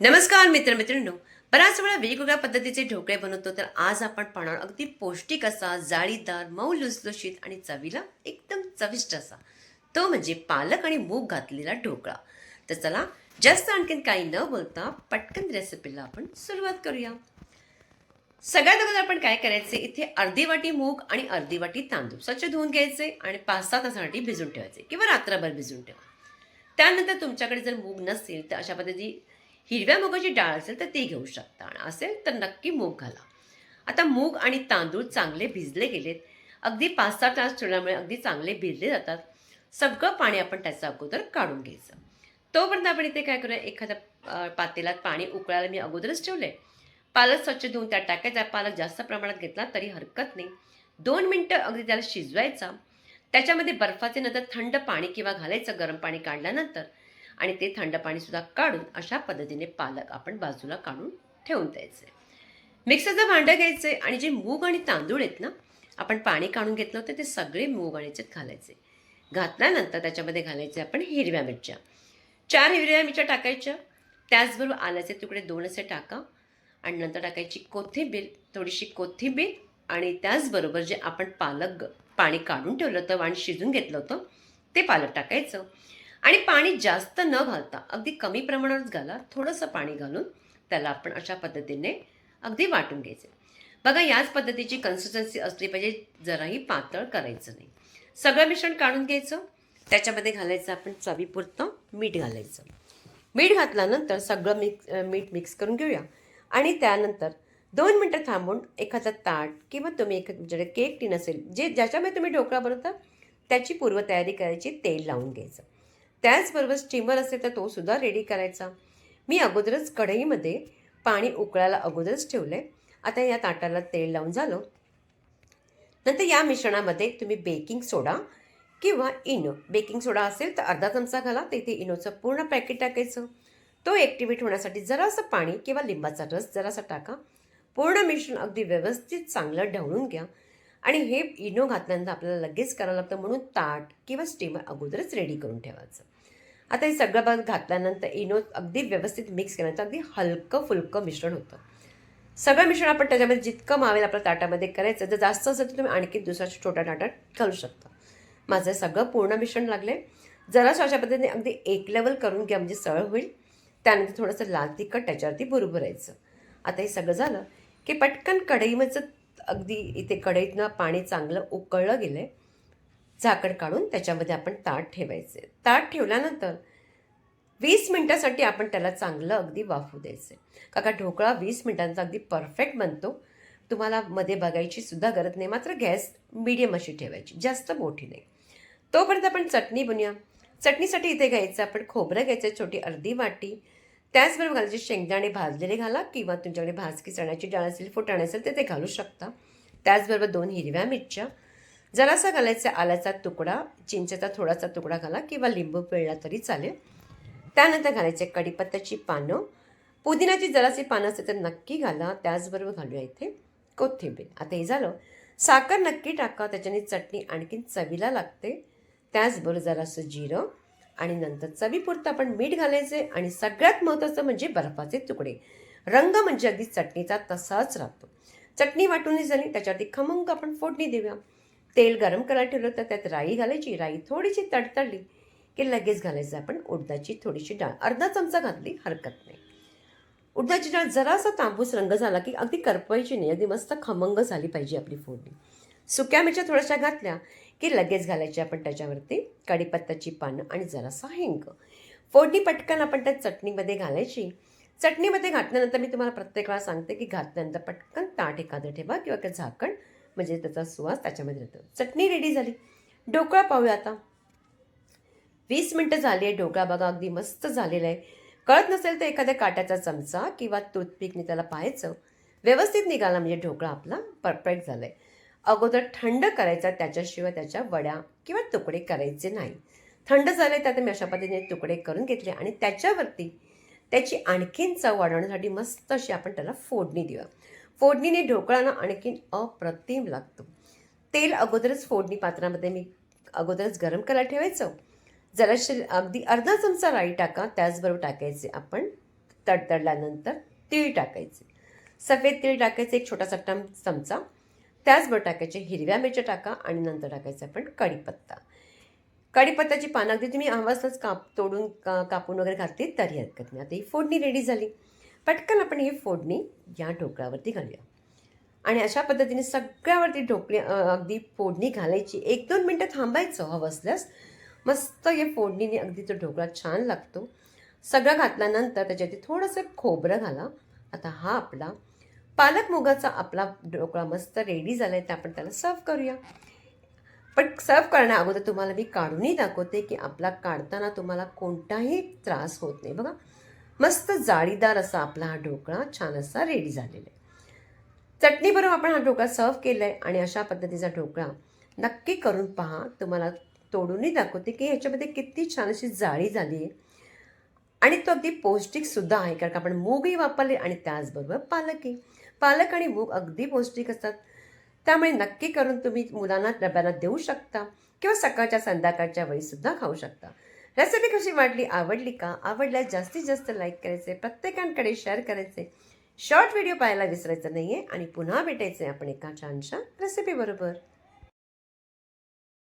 नमस्कार मित्रमित्रांनो बऱ्याच वेळा वेगवेगळ्या पद्धतीचे ढोकळे बनवतो तर आज आपण पाहणार अगदी पौष्टिक असा जाळीदार मऊ लुसलुशीत आणि चवीला एकदम चविष्ट असा. तो म्हणजे पालक आणि मूग घातलेला ढोकळा. तर चला जास्त आणखीन काही न बोलता पटकन रेसिपीला आपण सुरुवात करूया. सगळ्यात अगोदर आपण काय करायचे? इथे अर्धी वाटी मूग आणि अर्धी वाटी तांदूळ स्वच्छ धुवून घ्यायचे आणि पाच सहा तासासाठी भिजून ठेवायचे किंवा रात्रभर भिजून ठेवा. त्यानंतर तुमच्याकडे जर मूग नसेल तर अशा पद्धती हिरव्या मुगाची डाळ असेल तर ती घेऊ शकता. आणि असेल तर नक्की मूग घाला. आता मूग आणि तांदूळ चांगले भिजले गेलेत. अगदी पाच सहा तास ठेवल्यामुळे अगदी चांगले भिजले जातात. सगळं पाणी आपण त्याचं अगोदर काढून घ्यायचं. तोपर्यंत आपण इथे काय करूया? एखाद्या पातेलात पाणी उकळायला मी अगोदरच ठेवले पालक स्वच्छ धुवून त्यात टाकायचा. पालक जास्त प्रमाणात घेतला तरी हरकत नाही. दोन मिनटं अगदी त्याला शिजवायचा. त्याच्यामध्ये बर्फाचे नंतर थंड पाणी किंवा घालायचं गरम पाणी काढल्यानंतर आणि ते थंड पाणी सुद्धा काढून अशा पद्धतीने पालक आपण बाजूला काढून ठेवून द्यायचे. मिक्सरचं भांडं घ्यायचे आणि जे मूग आणि तांदूळ आहेत ना आपण पाणी काढून घेतलं होतं ते सगळे मूग आणि याच्यात घालायचे. घातल्यानंतर त्याच्यामध्ये घालायचे आपण हिरव्या मिरच्या. चार हिरव्या मिरच्या टाकायच्या. त्याचबरोबर आल्याचे तुकडे दोन असे टाका आणि नंतर टाकायची कोथिंबीर थोडीशी कोथिंबीर आणि त्याचबरोबर जे आपण पालक पाणी काढून ठेवलं होतं आणि शिजून घेतलं होतं ते पालक टाकायचं. आणि पाणी जास्त न घालता अगदी कमी प्रमाणात घाला थोडंसं पाणी घालून त्याला आपण अशा पद्धतीने अगदी वाटून घ्यायचे. बघा याच पद्धतीची कन्सिस्टन्सी असली पाहिजे जराही पातळ करायचं नाही. सगळं मिश्रण काढून घ्यायचं. त्याच्यामध्ये घालायचं आपण चवीपुरतं मीठ घालायचं. मीठ घातल्यानंतर सगळं मिक्स मीठ मिक्स करून घेऊया. आणि त्यानंतर दोन मिनटं थांबून एखादा ताट किंवा तुम्ही एक तुमच्याकडे केक टीन असेल जे ज्याच्यामध्ये तुम्ही ढोकळा बनवता त्याची पूर्वतयारी करायची तेल लावून घ्यायचं. त्याचबरोबर स्टीमर असेल तर तो सुद्धा रेडी करायचा. मी अगोदरच कढईमध्ये पाणी उकळायला अगोदरच ठेवलं आहे आता या ताटाला तेल लावून झालं. नंतर या मिश्रणामध्ये तुम्ही बेकिंग सोडा किंवा इनो. बेकिंग सोडा असेल तर अर्धा चमचा घाला. तर इथे इनोचं पूर्ण पॅकेट टाकायचं. तो ॲक्टिवेट होण्यासाठी जरासं पाणी किंवा लिंबाचा रस जरासा टाका. पूर्ण मिश्रण अगदी व्यवस्थित चांगलं ढवळून घ्या. आणि हे इनो घातल्यानंतर आपल्याला लगेच करावं लागतं म्हणून ताट किंवा स्टीमर अगोदरच रेडी करून ठेवायचं. आता हे सगळं भाग घातल्यानंतर इनो अगदी व्यवस्थित मिक्स केल्यानंतर अगदी हलकं फुलकं मिश्रण होतं. सगळं मिश्रण आपण त्याच्यामध्ये जितकं मावेल आपल्या ताटामध्ये करायचं जर जास्त असेल तर तुम्ही आणखी दुसरा छोटा ताटात घालू शकता. माझं सगळं पूर्ण मिश्रण लागले. जरासं अशा पद्धतीने अगदी एक लेवल करून घ्या म्हणजे सरळ होईल. त्यानंतर थोडंसं लाल तिखट त्याच्यावरती भुरभुरायचं. आता हे सगळं झालं की पटकन कढईमचं अगदी इथे कढईतनं पाणी चांगलं उकळलं गेलं आहे झाकण काढून त्याच्यामध्ये आपण ताट ठेवायचे. ताट ठेवल्यानंतर वीस मिनटासाठी आपण त्याला चांगलं अगदी वाफू द्यायचं. का का ढोकळा वीस मिनटांचा अगदी परफेक्ट बनतो. तुम्हाला मध्ये बघायची सुद्धा गरज नाही. मात्र गॅस मीडियम अशी ठेवायची जास्त मोठी नाही. तोपर्यंत आपण चटणी बनूया चटणीसाठी इथे घ्यायचं आपण खोबरं घ्यायचं छोटी अर्धी वाटी. त्याचबरोबर घालायचे शेंगदाणे भाजलेले घाला किंवा तुमच्याकडे भाजकी चण्याची डाळ असेल फुटाणे असेल तर ते घालू शकता. त्याचबरोबर दोन हिरव्या मिरच्या. जरासा घालायचा आल्याचा तुकडा चिंचेचा थोडासा तुकडा घाला किंवा लिंबू पिळला तरी चालेल. त्यानंतर घालायचे कढीपत्त्याची पानं. पुदिनाची जराशी पानं असेल तर नक्की घाला. त्याचबरोबर घालूया इथे कोथिंबीर. आता हे झालं. साखर नक्की टाका त्याच्याने चटणी आणखीन चवीला लागते. त्याचबरोबर जरासं जिरं. आणि नंतर चवीपुरतं आपण मीठ घालायचे आणि सगळ्यात महत्त्वाचं म्हणजे बर्फाचे तुकडे. रंग म्हणजे अगदी चटणीचा तसाच राहतो. चटणी वाटून झाली त्याच्यावरती खमंग आपण फोडणी देऊया. तेल गरम करायला ठेवलं तर त्यात राई घालायची. राई थोडीशी तडतडली की लगेच घालायचं आपण. उडदाची थोडीशी डाळ. अर्धा चमचा घातली हरकत नाही. उडदाची डाळ जरासा तांबूस रंग झाला की अगदी करपवायची नाही. अगदी मस्त खमंग झाली पाहिजे आपली फोडणी. सुक्या मिरच्या थोड्याशा घातल्या. की लगेच घालायची आपण त्याच्यावरती कढीपत्त्याची पानं आणि जरासा हिंग. फोडणी पटकन आपण त्या चटणीमध्ये घालायची. चटणीमध्ये घातल्यानंतर मी तुम्हाला प्रत्येक वेळा सांगते की घातल्यानंतर पटकन ताट एखादं ठेवा किंवा ते झाकण म्हणजे त्याचा सुवास त्याच्यामध्ये येतो. चटणी रेडी झाली. ढोकळा पाहूया आता. वीस मिनटं झाली आहे ढोकळा बघा अगदी मस्त झालेला आहे. कळत नसेल तर एखाद्या काट्याचा चमचा किंवा टूथपिकने त्याला पाहायचं. व्यवस्थित निघाला म्हणजे ढोकळा आपला परफेक्ट झाला आहे अगोदर थंड करायचा त्याच्याशिवाय त्याच्या वड्या किंवा तुकडे करायचे नाही. थंड झाले त्यात मी अशा पद्धतीने तुकडे करून घेतले आणि त्याच्यावरती त्याची आणखीन चव वाढवण्यासाठी मस्त अशी आपण त्याला फोडणी देऊया. फोडणीने ढोकळा आणखीन अप्रतिम लागतो. तेल अगोदरच फोडणी पात्रामध्ये मी अगोदरच गरम करायला ठेवायचं. जराशी अगदी अर्धा चमचा राई टाका त्याचबरोबर टाकायचे आपण तडतडल्यानंतर तीळ टाकायचे. सफेद तीळ टाकायचे एक छोटा चट्टा चमचा. त्याचबरोबर टाकायचे हिरव्या मिरच्या टाका आणि नंतर टाकायचं आपण कढीपत्ता. कढीपत्त्याची पानं अगदी तुम्ही आवाजच काप तोडून का कापून वगैरे घातली तरी हरकत नाही. आता ही फोडणी रेडी झाली. पटकन आपण ही फोडणी या ढोकळ्यावरती घालूया. आणि अशा पद्धतीने सगळ्यावरती ढोकळी अगदी फोडणी घालायची. एक दोन मिनटं थांबायचं हवं असल्यास मस्त या फोडणीने अगदी तो ढोकळा छान लागतो. सगळं घातल्यानंतर त्याच्यावरती थोडंसं खोबरं घाला. आता हा आपला पालक मुगाचा आपला ढोकळा मस्त रेडी झाला आहे तर आपण त्याला सर्व करूया. पण सर्व करण्या अगोदर तुम्हाला मी काढूनही दाखवते की आपला काढताना तुम्हाला कोणताही त्रास होत नाही. बघा मस्त जाळीदार असा आपला हा ढोकळा छान असा रेडी झालेला आहे. चटणीबरोबर आपण हा ढोकळा सर्व केला आहे आणि अशा पद्धतीचा ढोकळा नक्की करून पहा. तुम्हाला तोडूनही दाखवते की ह्याच्यामध्ये किती छान अशी जाळी झाली आहे. आणि तो अगदी पौष्टिकसुद्धा आहे कारण का आपण मूगही वापरले आणि त्याचबरोबर पालकही. पालक आणि मूग अगदी पौष्टिक असतात. त्यामुळे नक्की करून तुम्ही मुलांना डब्याला देऊ शकता किंवा सकाळच्या संध्याकाळच्या वेळीसुद्धा खाऊ शकता. रेसिपी कशी वाटली आवडली का? आवडल्यास जास्तीत जास्त लाईक करायचे प्रत्येकांकडे शेअर करायचे. शॉर्ट व्हिडिओ पाहायला विसरायचं नाही आहे आणि पुन्हा भेटायचं आहे आपण एका छानशा रेसिपीबरोबर